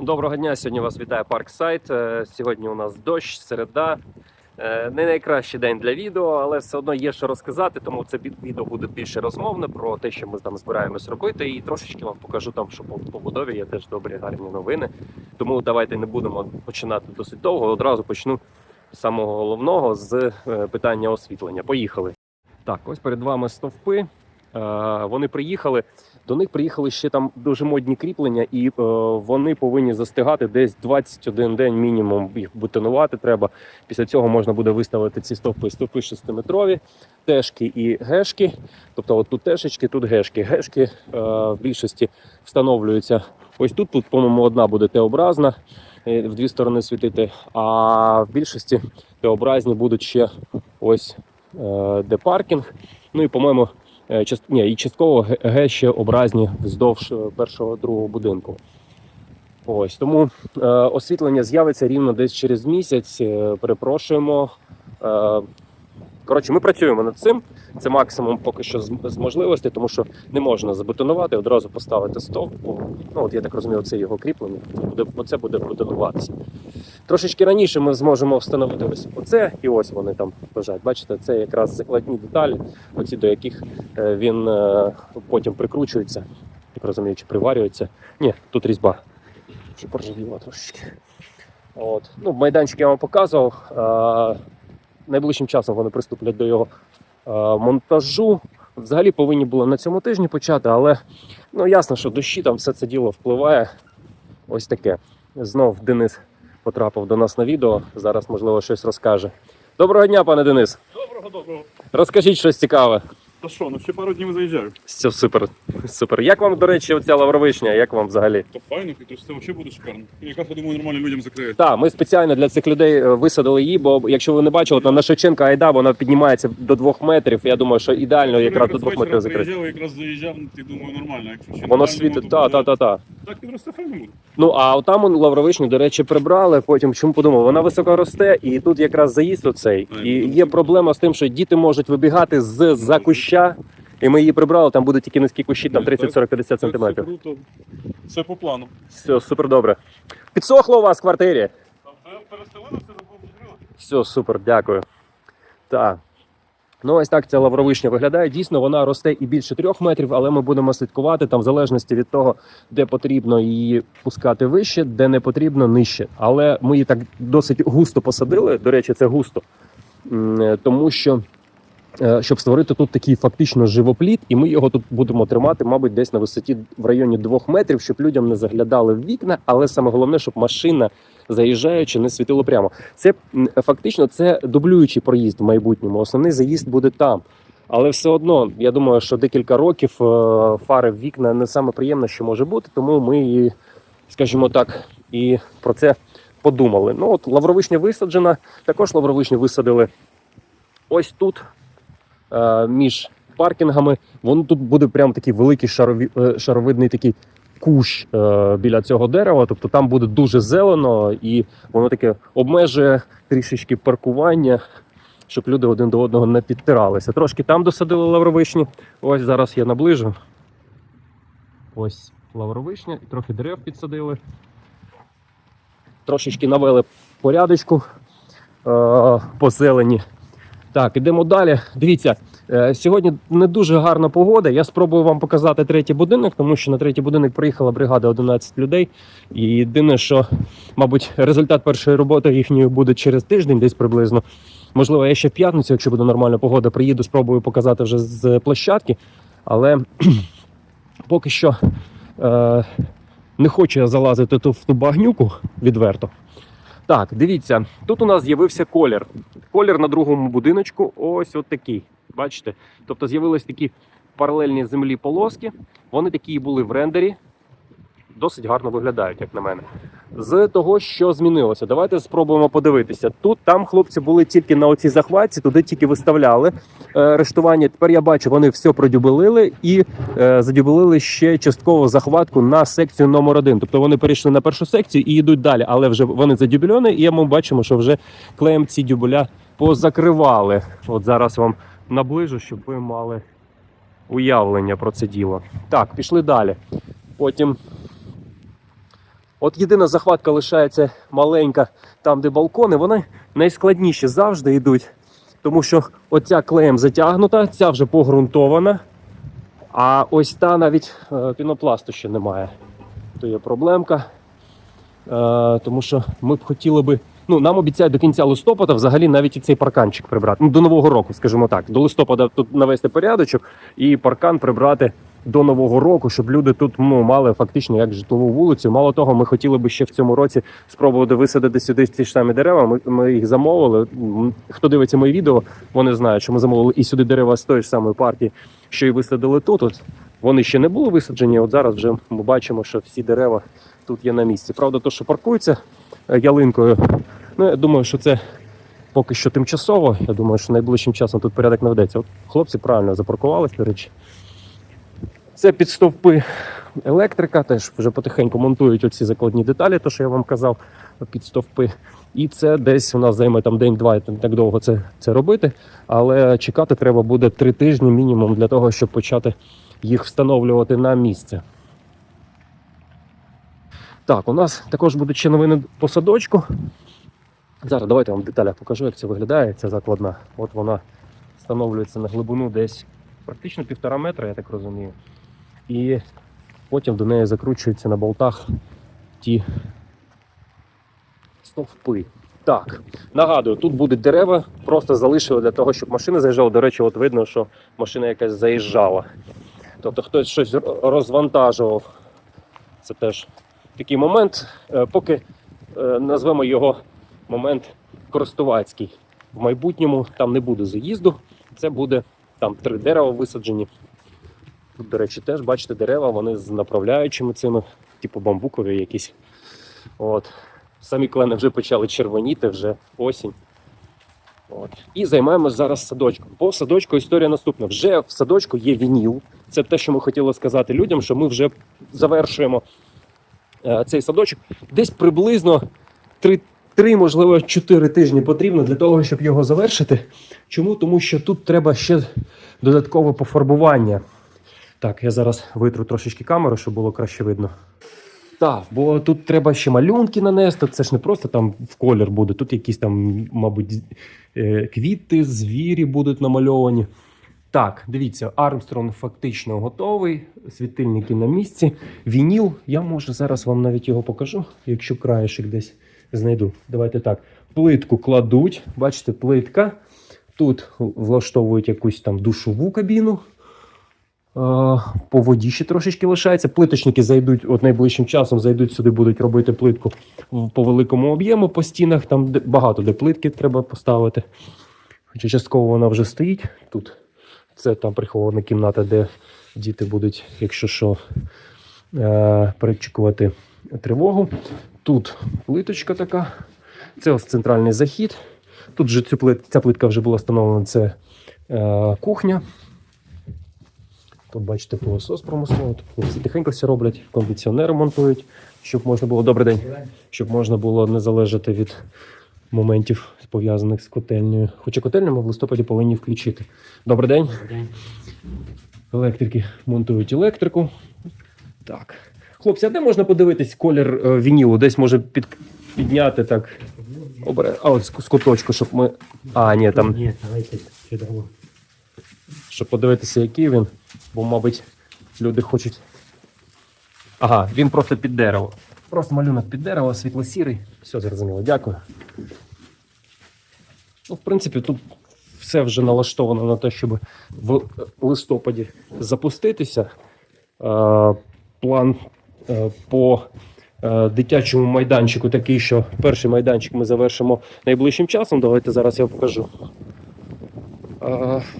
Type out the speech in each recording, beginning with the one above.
Доброго дня. Сьогодні вас вітає Парксайт. Е, Сьогодні у нас дощ, середа. Е, Не найкращий день для відео, але все одно є що розказати, тому це відео буде більше розмовне про те, що ми там збираємось робити, і трошечки вам покажу там, що по побудові є теж добрі гарні новини. Тому давайте не будемо починати досить довго. Одразу почну з самого головного з е, питання освітлення. Поїхали. Так, ось перед вами стовпи. Вони приїхали. До них приїхали ще там дуже модні кріплення, і е, вони повинні застигати десь 21 день мінімум. Їх бетонувати треба. Після цього можна буде виставити ці стовпи. Стовпи 6-метрові, тешки і гешки. Тобто, от тут тешечки, тут гешки. Гешки е, в більшості встановлюються. Ось тут, тут, по-моєму, одна буде Т-образна, е, в дві сторони світити. А в більшості Т-образні будуть ще ось е, де паркінг. Ну і, по-моєму, част- ні, і частково Г- Г ще образні вздовж е, першого другого будинку. Ось тому е, освітлення з'явиться рівно десь через місяць. Е, перепрошуємо. Е, коротше, ми працюємо над цим. Це максимум поки що з, можливостей, тому що не можна забетонувати, одразу поставити стовп. бо, Ну, от я так розумію, це його кріплення. Це буде, бетонуватися. Трошечки раніше ми зможемо встановити ось оце, і ось вони там лежать. Бачите, це якраз закладні деталі, оці до яких е, він е, потім прикручується, як розумію, чи приварюється. Ні, тут різьба. Ще поржавіла трошечки. От. Ну, майданчик я вам показував. Найближчим часом вони приступлять до його е, монтажу. Взагалі повинні були на цьому тижні почати, але ну, ясно, що дощі там все це діло впливає. Ось таке. Знов Денис потрапив до нас на відео. Зараз, можливо, щось розкаже. Доброго дня, пане Денис. Доброго, доброго. Розкажіть щось цікаве. Та що, ну ще пару днів заїжджаю. Все супер. Супер. Як вам, до речі, оця лавровишня? Як вам взагалі? То файно, і то все взагалі буде шикарно. І якраз, я думаю, нормально людям закриють. Так, ми спеціально для цих людей е, висадили її, бо якщо ви не бачили, то на Шевченка Айда вона піднімається до двох метрів. Я думаю, що ідеально якраз до двох метрів закрити. Приїжджав, якраз заїжджав, ти думаю, нормально. Якщо ще Воно нормально, світить. то Та, буде- та, та, та. Так підросте файно буде. Ну а там он до речі, прибрали. Потім чому подумав, вона високо росте, і тут якраз заїзд оцей. І є проблема з тим, що діти можуть вибігати з за куща. І ми її прибрали, там будуть тільки низькі кущі, там 30, 40, 50 Це сантиметрів. круто. Все по плану. Все, супер добре. Підсохло у вас в квартирі. Та перестелили, все. Все, супер, дякую. Так. Ну, ось так ця лавровишня виглядає. Дійсно, вона росте і більше трьох метрів, але ми будемо слідкувати там в залежності від того, де потрібно її пускати вище, де не потрібно нижче. Але ми її так досить густо посадили. До речі, це густо, е, тому що. Е, Щоб створити тут такий фактично живопліт, і ми його тут будемо тримати, мабуть, десь на висоті в районі двох метрів, щоб людям не заглядали в вікна, але саме головне, щоб машина, заїжджаючи, не світило прямо. Це фактично це дублюючий проїзд в майбутньому. Основний заїзд буде там. Але все одно, я думаю, що декілька років е, фари в вікна не саме приємне, що може бути, тому ми, скажімо так, і про це подумали. Ну от лавровишня висаджена, також лавровишню висадили ось тут, між паркінгами. Воно тут буде прям такий великий шарові, е, шаровидний такий кущ е, біля цього дерева. Тобто там буде дуже зелено і воно таке обмежує трішечки паркування, щоб люди один до одного не підтиралися. Трошки там досадили лавровишні. Ось зараз я наближу. Ось лавровишня, і трохи дерев підсадили. Трошечки навели порядочку е, по зелені. Так, ідемо далі. Дивіться, е, сьогодні не дуже гарна погода. Я спробую вам показати третій будинок, тому що на третій будинок приїхала бригада 11 людей. І єдине, що, мабуть, результат першої роботи їхньої буде через тиждень, десь приблизно. Можливо, я ще в п'ятницю, якщо буде нормальна погода, приїду, спробую показати вже з площадки. Але поки що е, не хочу я залазити в ту багнюку відверто. Так, дивіться, тут у нас з'явився колір. Колір на другому будиночку ось от такий. Бачите? Тобто з'явились такі паралельні землі полоски. Вони такі і були в рендері. Досить гарно виглядають, як на мене. З того, що змінилося, давайте спробуємо подивитися. Тут там хлопці були тільки на оцій захватці, туди тільки виставляли е, рештування. Тепер я бачу, вони все продюбелили і е, задюбелили ще частково захватку на секцію номер один. Тобто вони перейшли на першу секцію і йдуть далі, але вже вони задюбельоні, і ми бачимо, що вже клеєм ці дюбеля позакривали. От зараз вам наближу, щоб ви мали уявлення про це діло. Так, пішли далі. Потім От єдина захватка лишається маленька, там, де балкони, вони найскладніші завжди йдуть. Тому що оця клеєм затягнута, ця вже погрунтована. А ось та навіть е, пінопласту ще немає. То є проблемка. Е, тому що ми б хотіли би. Ну, нам обіцяють до кінця листопада взагалі навіть і цей парканчик прибрати. Ну, до Нового року, скажімо так. До листопада тут навести порядочок і паркан прибрати до Нового року, щоб люди тут ну, мали фактично як житлову вулицю. Мало того, ми хотіли би ще в цьому році спробувати висадити сюди ці ж самі дерева. Ми, ми їх замовили. Хто дивиться мої відео, вони знають, що ми замовили і сюди дерева з тої ж самої партії, що і висадили тут. От вони ще не були висаджені. От зараз вже ми бачимо, що всі дерева тут є на місці. Правда, то, що паркуються е, ялинкою, ну я думаю, що це поки що тимчасово. Я думаю, що найближчим часом тут порядок наведеться. От хлопці правильно запаркувались, до речі. Це під стовпи електрика, теж вже потихеньку монтують оці закладні деталі, то що я вам казав, під стовпи. І це десь у нас займе там день-два, не так довго це, це робити. Але чекати треба буде три тижні мінімум для того, щоб почати їх встановлювати на місце. Так, у нас також будуть ще новини по садочку. Зараз давайте вам в деталях покажу, як це виглядає. Ця закладна. От вона встановлюється на глибину десь практично півтора метра, я так розумію. І потім до неї закручуються на болтах ті стовпи. Так, нагадую, тут будуть дерева, просто залишили для того, щоб машини заїжджали. До речі, от видно, що машина якась заїжджала. Тобто хтось щось розвантажував. Це теж такий момент, е, поки е, назвемо його момент користувацький. В майбутньому там не буде заїзду, це буде там три дерева висаджені. Тут, до речі, теж бачите дерева, вони з направляючими цими, типу бамбукові якісь. От. Самі клени вже почали червоніти, вже осінь. От. І займаємось зараз садочком. По садочку історія наступна. Вже в садочку є вініл. Це те, що ми хотіли сказати людям, що ми вже завершуємо е, цей садочок. Десь приблизно 3, 3, можливо, 4 тижні потрібно для того, щоб його завершити. Чому? Тому що тут треба ще додаткове пофарбування. Так, я зараз витру трошечки камеру, щоб було краще видно. Так, бо тут треба ще малюнки нанести. Це ж не просто там в колір буде. Тут якісь там, мабуть, е, квіти, звірі будуть намальовані. Так, дивіться, Армстронг фактично готовий. Світильники на місці. Вініл, я може зараз вам навіть його покажу, якщо краєшик десь знайду. Давайте так. Плитку кладуть. Бачите, плитка. Тут влаштовують якусь там душову кабіну. Е, По воді ще трошечки лишається. Плиточники зайдуть от найближчим часом, зайдуть сюди, будуть робити плитку по великому об'єму по стінах. Там багато де плитки треба поставити. Хоча частково вона вже стоїть тут. Це там прихована кімната, де діти будуть, якщо що, е, перечікувати тривогу. Тут плиточка така. Це ось центральний захід. Тут же ця плитка вже була встановлена. Це е, кухня. Тут бачите пилосос промисловий. Тут всі тихенько все роблять, кондиціонери монтують, щоб можна було добрий день, щоб можна було не залежати від моментів пов'язаних з котельнею. Хоча котельню ми в листопаді повинні включити. Добрий день. Електрики монтують електрику. Так. Хлопці, а де можна подивитись колір е, вінілу? Десь може під, підняти так. Обере. А от з, куточку, щоб ми. А, ні, там Ні, давайте. Щоб подивитися, який він, бо, мабуть, люди хочуть. Ага, він просто під дерево. Просто малюнок під дерево, світло-сірий. Все зрозуміло, дякую. Ну, в принципі, тут все вже налаштовано на те, щоб в листопаді запуститися. Е, план е, по е, дитячому майданчику такий, що перший майданчик ми завершимо найближчим часом. Давайте зараз я покажу.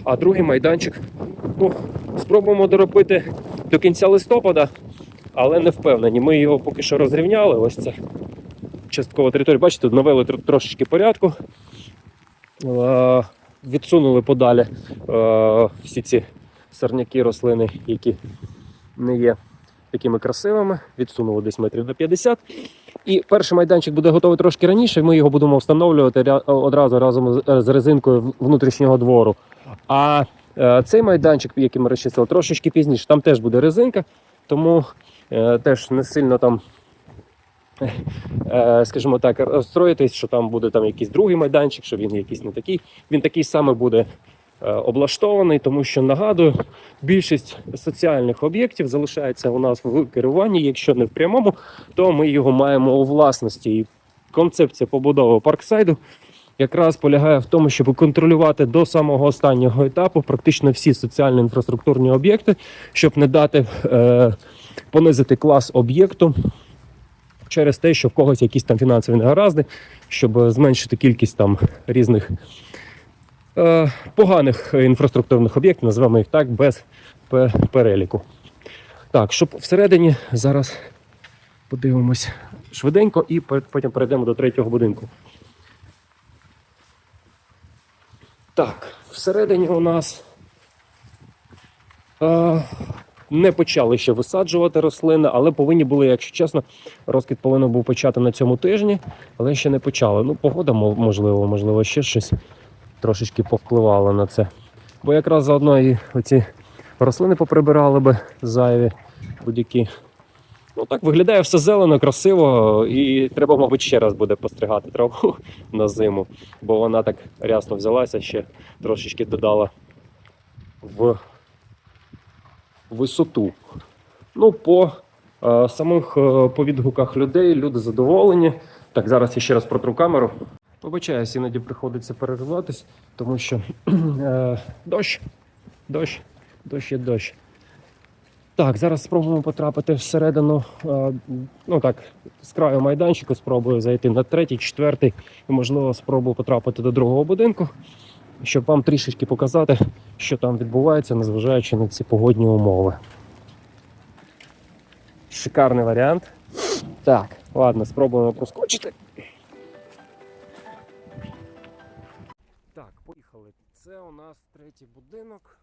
А, другий майданчик ну, спробуємо доробити до кінця листопада, але не впевнені. Ми його поки що розрівняли. Ось це часткова територія. Бачите, навели трошечки порядку. Відсунули подалі всі ці сорняки, рослини, які не є такими красивими. Відсунули десь метрів до 50. І перший майданчик буде готовий трошки раніше. Ми його будемо встановлювати одразу разом з- резинкою внутрішнього двору. А е, цей майданчик, який ми розчистили, трошечки пізніше, там теж буде резинка, тому е, теж не сильно там е, скажімо так, розстроїтись, що там буде там якийсь другий майданчик, що він якийсь не такий. Він такий самий буде облаштований, тому що нагадую, більшість соціальних об'єктів залишається у нас в керуванні. Якщо не в прямому, то ми його маємо у власності. І концепція побудови парксайду якраз полягає в тому, щоб контролювати до самого останнього етапу практично всі соціальні інфраструктурні об'єкти, щоб не дати е, понизити клас об'єкту через те, що в когось якісь там фінансові негаразди, щоб зменшити кількість там різних е, поганих інфраструктурних об'єктів, називаємо їх так, без переліку. Так, щоб всередині зараз подивимось швиденько і потім перейдемо до третього будинку. Так, всередині у нас е, не почали ще висаджувати рослини, але повинні були, якщо чесно, розкид повинен був почати на цьому тижні, але ще не почали. Ну, погода, можливо, можливо, ще щось трошечки повпливало на це. Бо якраз заодно і оці рослини поприбирали би зайві будь-які. Ну так виглядає все зелено, красиво, і треба, мабуть, ще раз буде постригати траву на зиму, бо вона так рясно взялася, ще трошечки додала в висоту. Ну, по е, самих е, по відгуках людей люди задоволені. Так, зараз я ще раз протру камеру. Вибачаюсь, іноді приходиться перериватись, тому що е, дощ, дощ, дощ є дощ. Так, зараз спробуємо потрапити всередину. е, Ну так, з краю майданчику спробую зайти на третій, четвертий і, можливо, спробую потрапити до другого будинку, щоб вам трішечки показати, що там відбувається, незважаючи на ці погодні умови. Шикарний варіант. Так, ладно, спробуємо проскочити. Це у нас третій будинок.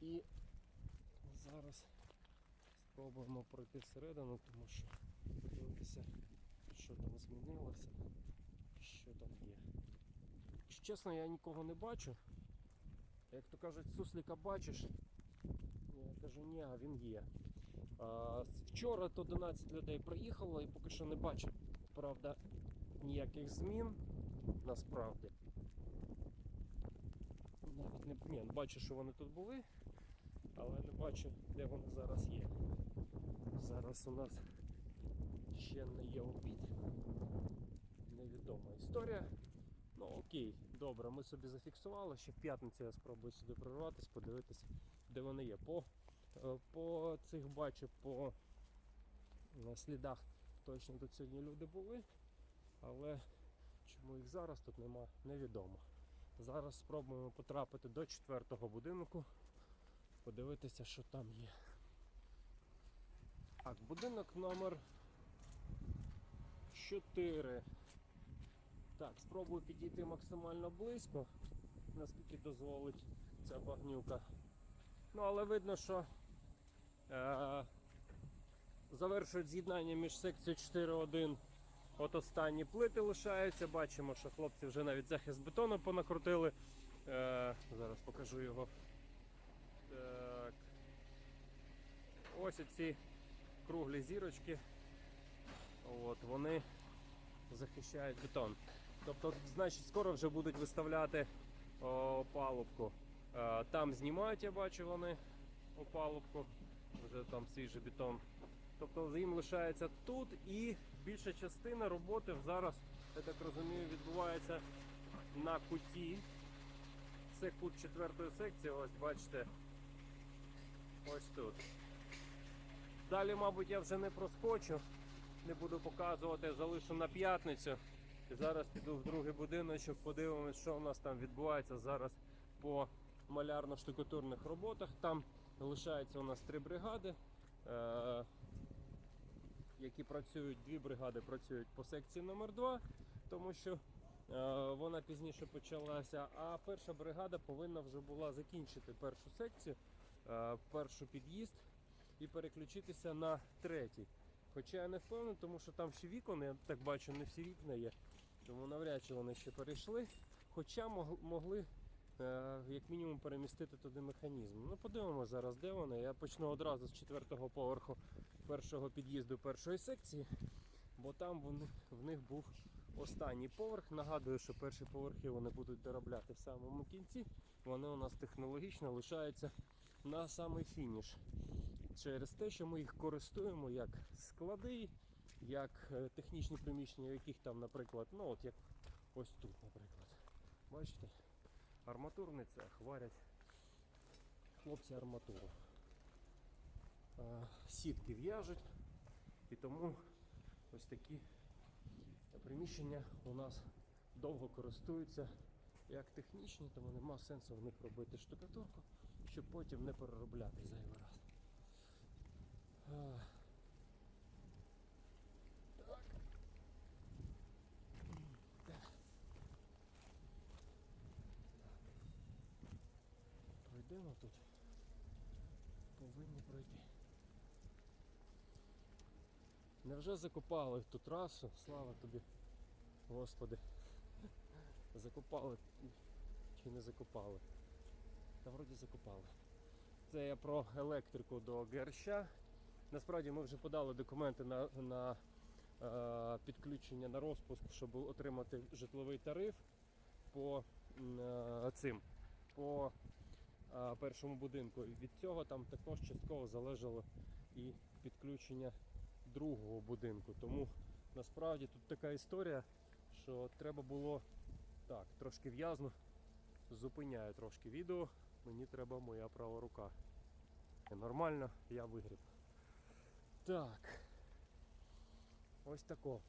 І зараз спробуємо пройти всередину, тому що подивитися, що там змінилося, що там є. Чесно, я нікого не бачу. Як то кажуть, сусліка бачиш. Я кажу, ні, а він є. А, вчора то 11 людей приїхало і поки що не бачу, правда, ніяких змін насправді. Не ні, бачу, що вони тут були, але не бачу, де вони зараз є. Зараз у нас ще не є обід. Невідома історія. Ну окей, добре, ми собі зафіксували. Ще в п'ятницю я спробую сюди прорватися, подивитися, де вони є. По, е, по цих бачу, по слідах точно тут сьогодні люди були, але чому їх зараз тут нема, невідомо. Зараз спробуємо потрапити до четвертого будинку, подивитися, що там є. Так, будинок номер 4. Так, спробую підійти максимально близько, наскільки дозволить ця багнюка. Ну, але видно, що е- завершують з'єднання між секцією 4.1 От останні плити лишаються. Бачимо, що хлопці вже навіть захист бетону понакрутили. Е, зараз покажу його. Так. Ось ці круглі зірочки. От, вони захищають бетон. Тобто, значить, скоро вже будуть виставляти о, палубку. Е, там знімають, я бачу вони опалубку. Вже там свіжий бетон. Тобто їм лишається тут і більша частина роботи зараз, я так розумію, відбувається на куті. Це кут четвертої секції, ось бачите. Ось тут. Далі, мабуть, я вже не проскочу, не буду показувати, залишу на п'ятницю. І зараз піду в другий будиночок, подивимось, що у нас там відбувається зараз по малярно-штукатурних роботах. Там лишається у нас три бригади. Які працюють, дві бригади працюють по секції номер 2 тому що е, вона пізніше почалася. А перша бригада повинна вже була закінчити першу секцію, е, першу під'їзд і переключитися на третій. Хоча я не впевнений, тому що там ще вікон, я так бачу, не всі вікна є. Тому навряд чи вони ще перейшли. Хоча могли е, як мінімум перемістити туди механізм. Ну подивимося зараз, де вони. Я почну одразу з четвертого поверху першого під'їзду першої секції, бо там вони, в них був останній поверх. Нагадую, що перші поверхи вони будуть доробляти в самому кінці. Вони у нас технологічно лишаються на самий фініш. Через те, що ми їх користуємо як склади, як е, технічні приміщення, яких там, наприклад, ну от як ось тут, наприклад. Бачите, арматурний цех варять хлопці арматуру. Е, Сітки в'яжуть, і тому ось такі приміщення у нас довго користуються як технічні, тому нема сенсу в них робити штукатурку, щоб потім не переробляти зайвий раз. Так. Пройдемо тут. Повинні пройти. Невже закопали ту трасу? Слава тобі, Господи. Закопали чи не закопали? Та вроді закопали. Це я про електрику до ГРЩ. Насправді ми вже подали документи на, на е, підключення на розпуск, щоб отримати житловий тариф по е, цим по е, першому будинку. І від цього там також частково залежало і підключення другого будинку. Тому насправді тут така історія, що треба було так, трошки в'язно. Зупиняю трошки відео. Мені треба моя права рука. Нормально, я вигріб. Так. Ось тако.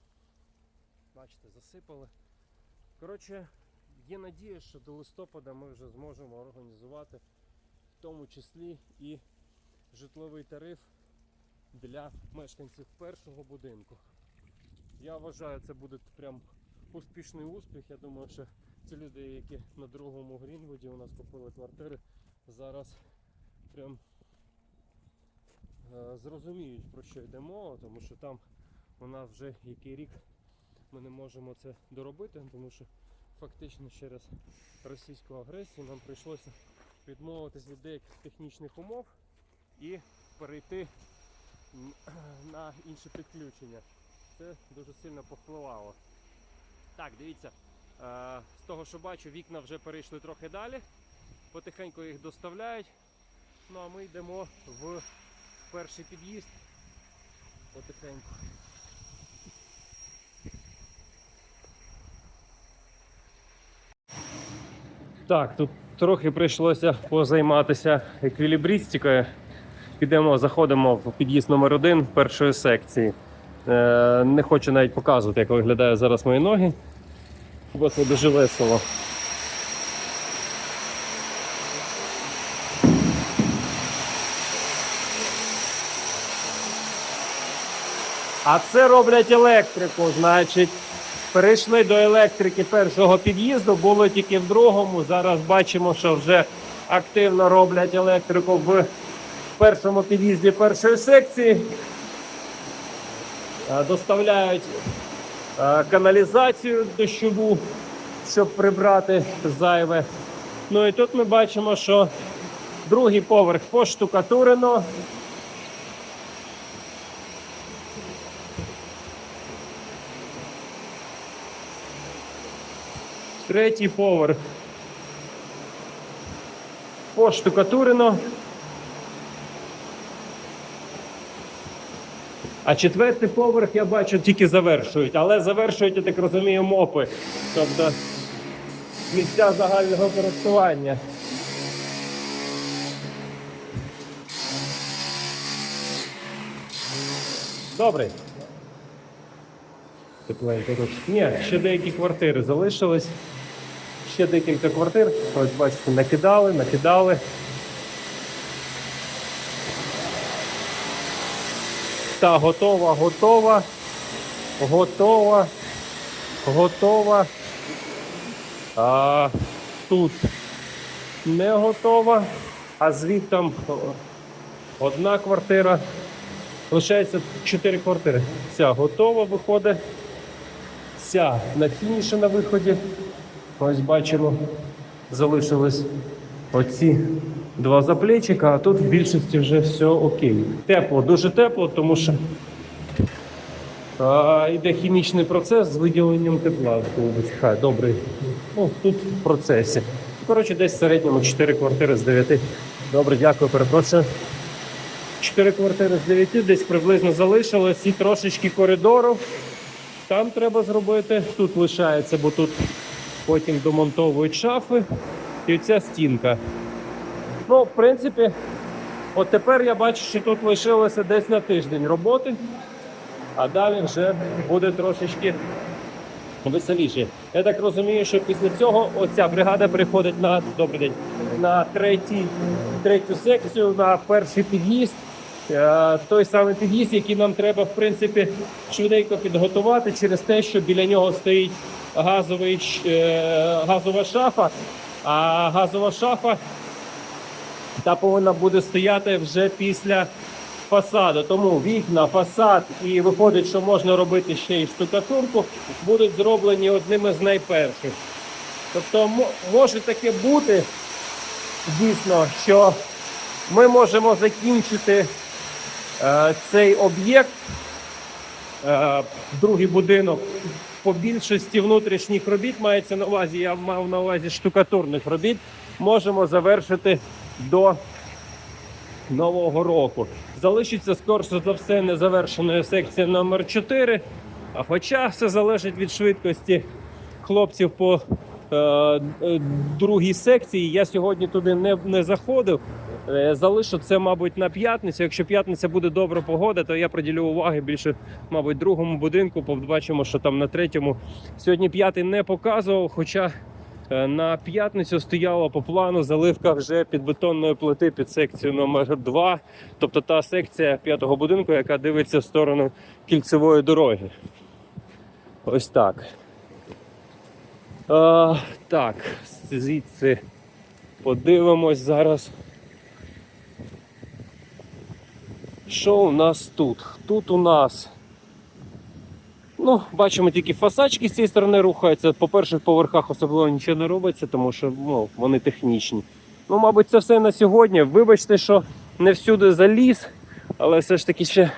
Бачите, засипали. Коротше, є надія, що до листопада ми вже зможемо організувати в тому числі і житловий тариф для мешканців першого будинку. Я вважаю, це буде прям успішний успіх. Я думаю, що ці люди, які на другому Грінвуді у нас купили квартири, зараз прям е, зрозуміють про що йде мова, тому що там у нас вже який рік ми не можемо це доробити, тому що фактично через російську агресію нам прийшлося відмовитись від деяких технічних умов і перейти на інше підключення. Це дуже сильно повпливало. Так, дивіться, е, з того, що бачу, вікна вже перейшли трохи далі. Потихеньку їх доставляють. Ну а ми йдемо в перший під'їзд. Потихеньку. Так, тут трохи прийшлося позайматися еквілібристикою. Підемо, заходимо в під'їзд номер один першої секції. Е, не хочу навіть показувати, як виглядають зараз мої ноги, бо це дуже весело. А це роблять електрику, значить. Перейшли до електрики першого під'їзду, було тільки в другому. Зараз бачимо, що вже активно роблять електрику в першому під'їзді першої секції. Е, Доставляють е, каналізацію дощову, щоб прибрати зайве. Ну і тут ми бачимо, що другий поверх поштукатурено. Третій поверх поштукатурено. А четвертий поверх я бачу тільки завершують, але завершують, я так розумію, мопи. Тобто місця загального користування. Добре. Тепленько тут. Ні, ще деякі квартири залишились. Ще декілька квартир. Ось бачите, накидали, накидали. Та готова, готова, готова, готова. А тут не готова, а звідтам одна квартира. Лишається чотири квартири. Ця готова виходить. Ця на фініші на виході. Ось бачимо, залишились оці два заплечика, а тут в більшості вже все окей. Тепло, дуже тепло, тому що А, йде хімічний процес з виділенням тепла. висихає. Добрий. Ну, тут в процесі. Коротше, десь в середньому 4 квартири з 9. Добре, дякую, перепрошую. 4 квартири з 9 десь приблизно залишилось і трошечки коридору. Там треба зробити. Тут лишається, бо тут потім домонтовують шафи. І ця стінка. Ну, в принципі, от тепер я бачу, що тут лишилося десь на тиждень роботи, а далі вже буде трошечки веселіше. Я так розумію, що після цього оця бригада приходить на добрий день на третій, третю секцію, на перший під'їзд. Е, Той самий під'їзд, який нам треба, в принципі, швиденько підготувати через те, що біля нього стоїть газовий, е, газова шафа, а газова шафа та повинна буде стояти вже після фасаду. Тому вікна, фасад і виходить, що можна робити ще й штукатурку, будуть зроблені одними з найперших. Тобто може таке бути дійсно, що ми можемо закінчити е, цей об'єкт, е, другий будинок. По більшості внутрішніх робіт мається на увазі, я мав на увазі штукатурних робіт, можемо завершити до нового року. Залишиться скорше за все незавершеною секція номер 4. А хоча все залежить від швидкості хлопців по другій секції. Я сьогодні туди не, не заходив. Е, Залишу це, мабуть, на п'ятницю. Якщо п'ятниця буде добра погода, то я приділю уваги більше, мабуть, другому будинку. Побачимо, що там на третьому. Сьогодні п'ятий не показував, хоча Е, На п'ятницю стояла по плану заливка вже під бетонної плити під секцію номер 2 тобто та секція п'ятого будинку, яка дивиться в сторону кільцевої дороги. Ось так. А, так, звідси подивимось зараз. Що у нас тут? Тут у нас Ну, бачимо тільки фасачки з цієї сторони рухаються. По перших поверхах особливо нічого не робиться, тому що ну, вони технічні. Ну, мабуть, це все на сьогодні. Вибачте, що не всюди заліз, але все ж таки ще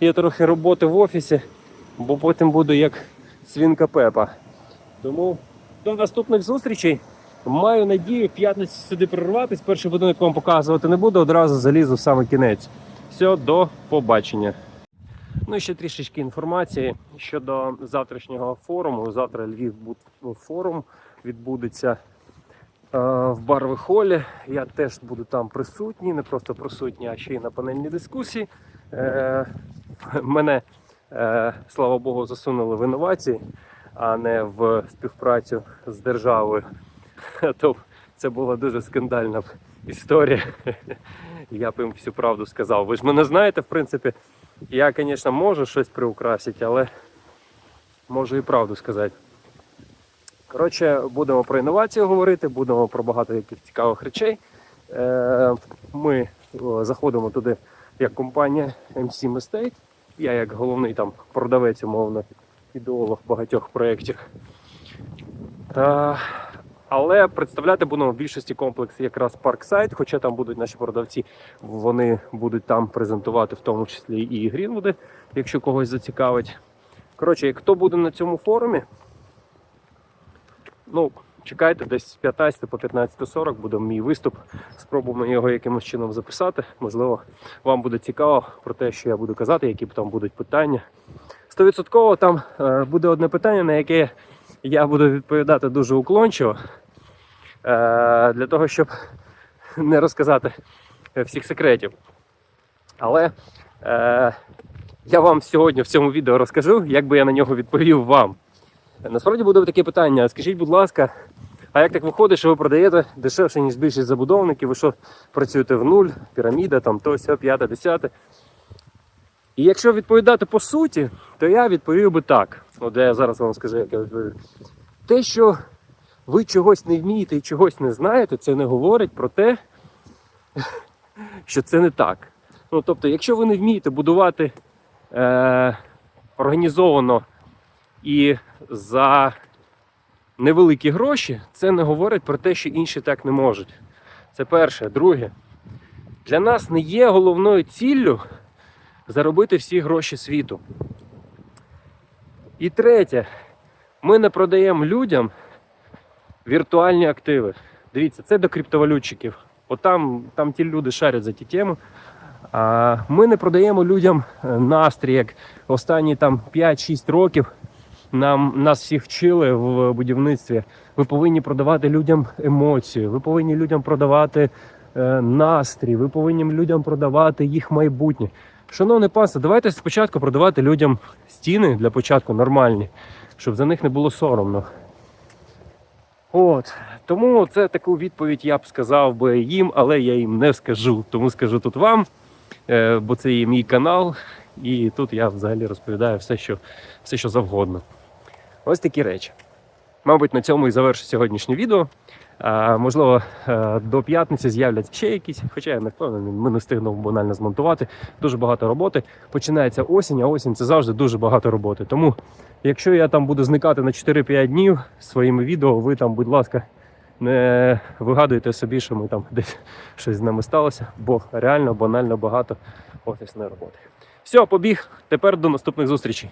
є трохи роботи в офісі, бо потім буду як свінка Пепа. Тому до наступних зустрічей. Маю надію в п'ятницю сюди прорватися. Перший будинок вам показувати не буду, одразу залізу в саме кінець. Все, до побачення. Ну і ще трішечки інформації щодо завтрашнього форуму. Завтра Львів форум відбудеться е, в Барвихолі. Я теж буду там присутній, не просто присутній, а ще й на панельній дискусії. Е, мене, е, слава Богу, засунули в інновації, а не в співпрацю з державою. То це була дуже скандальна історія. Я б їм всю правду сказав. Ви ж мене знаєте, в принципі. Я, звісно, можу щось приукрасити, але можу і правду сказати. Коротше, будемо про інновацію говорити, будемо про багато яких цікавих речей. Е, Ми заходимо туди як компанія MC Estate. Я як головний там продавець, умовно, ідеолог багатьох проєктів. Але представляти будемо в більшості комплекс якраз Parkside, хоча там будуть наші продавці, вони будуть там презентувати, в тому числі і Грінвуди, якщо когось зацікавить. Коротше, як хто буде на цьому форумі, ну, чекайте, десь з 15 по 15.40 буде мій виступ. Спробуємо його якимось чином записати. Можливо, вам буде цікаво про те, що я буду казати, які там будуть питання. Стовідсотково там е, буде одне питання, на яке я буду відповідати дуже уклончиво. Е, для того, щоб не розказати всіх секретів. Але е, я вам сьогодні в цьому відео розкажу, як би я на нього відповів вам. Насправді буде таке питання: скажіть, будь ласка, а як так виходить, що ви продаєте дешевше, ніж більшість забудовників, ви що працюєте в нуль, піраміда, там то, сьо, п'яте, десяте. І якщо відповідати по суті, то я відповів би так. От я зараз вам скажу, як я відповів. Те, що ви чогось не вмієте і чогось не знаєте, це не говорить про те, що це не так. Ну, тобто, якщо ви не вмієте будувати е, організовано і за невеликі гроші, це не говорить про те, що інші так не можуть. Це перше. Друге, для нас не є головною ціллю заробити всі гроші світу. І третє, ми не продаємо людям віртуальні активи. Дивіться, це до криптовалютчиків. От там, ті люди шарять за ті теми. Ми не продаємо людям е, настрій, як останні там 5-6 років нам нас всіх вчили в будівництві. Ви повинні продавати людям емоцію, ви повинні людям продавати е, настрій, ви повинні людям продавати їх майбутнє. Шановне панство, давайте спочатку продавати людям стіни для початку нормальні, щоб за них не було соромно. От тому це таку відповідь я б сказав би їм, але я їм не скажу. Тому скажу тут вам, е, бо це є мій канал, і тут я взагалі розповідаю все, що, все, що завгодно. Ось такі речі. Мабуть, на цьому і завершу сьогоднішнє відео. Можливо, е, до п'ятниці з'являться ще якісь, хоча я не впевнений, ми не встигнемо банально змонтувати. Дуже багато роботи. Починається осінь, а осінь це завжди дуже багато роботи. Тому, якщо я там буду зникати на 4-5 днів своїми відео, ви там, будь ласка, не вигадуйте собі, що ми там десь щось з нами сталося, бо реально банально багато офісної роботи. Все, побіг. Тепер до наступних зустрічей.